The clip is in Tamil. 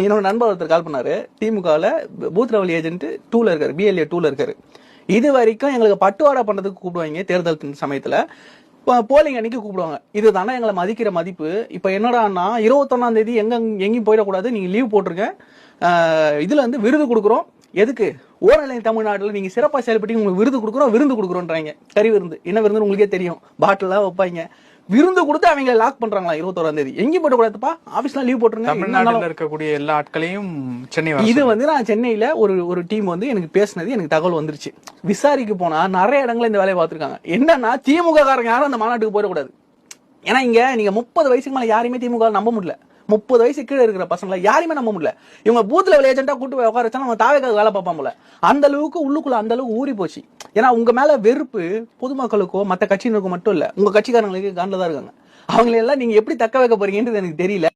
என்னோட நண்பர் ஒருத்தர் கால் பண்ணாரு. திமுகவில் பூத் லெவல் ஏஜென்ட் டூல இருக்காரு பிஎல்ஏ டூல இருக்காரு. இது வரைக்கும் எங்களுக்கு பட்டுவாடா பண்ணதுக்கு கூப்பிடுவாங்க தேர்தல் சமயத்தில். இப்போ போலிங் அன்னைக்கு கூப்பிடுவாங்க. இதுதானே எங்களை மதிக்கிற மதிப்பு. இப்போ என்னடான்னா இருபத்தொன்னாம் தேதி எங்க எங்கேயும் போயிடக்கூடாது நீங்கள் லீவ் போட்டிருங்க. இதில் வந்து விருது கொடுக்குறோம். எதுக்கு? ஓரநிலை தமிழ்நாட்டில் நீங்கள் சிறப்பாக செயல்பட்டு உங்களுக்கு விருது கொடுக்குறோம் விருந்து கொடுக்குறோன்றாங்க. கறி விருந்து. என்ன விருந்து உங்களுக்கே தெரியும். பாட்டிலாம் வைப்பாங்க. விருந்து கொடுத்து அவங்க லாக் பண்றாங்களா இருபத்தோராம் தேதி? எங்கேயும் போயிடக்கூடாதுப்பா ஆபீஸ்லாம் லீவ் போட்டுருங்க. தமிழ்நாட்டில் இருக்கக்கூடிய எல்லா ஆட்களையும் சென்னை இது வந்து நான் சென்னையில ஒரு ஒரு டீம் வந்து எனக்கு பேசினது எனக்கு தகவல் வந்துருச்சு. விசாரிக்க போனா நிறைய இடங்கள்ல இந்த வேலையை பார்த்திருக்காங்க. என்னன்னா திமுக காரங்க யாரும் அந்த மாநாட்டுக்கு போயிடக்கூடாது ஏன்னா இங்க நீங்க முப்பது வயசுக்கு மேல யாரையுமே திமுக நம்ப முடியல. முப்பது வயசு கீழே இருக்கிற பசங்களை யாரையுமே நம்ப முடியல. இவங்க பூத் லெவல் ஏஜென்ட்டா கூட்டு போய் உட்கார வச்சா நம்ம தாவேக்காக வேலை பார்ப்பாங்கல அந்த அளவுக்கு உள்ளுக்குள்ள அந்த அளவுக்கு ஊறி போச்சு. ஏன்னா உங்க மேல வெறுப்பு பொதுமக்களுக்கோ மற்ற கட்சியினருக்கோ மட்டும் இல்ல. உங்க கட்சிக்காரங்களுக்கு காண்டில் தான் இருக்காங்க. அவங்களெல்லாம் நீங்க எப்படி தக்க வைக்க போறீங்கன்றது எனக்கு தெரியல.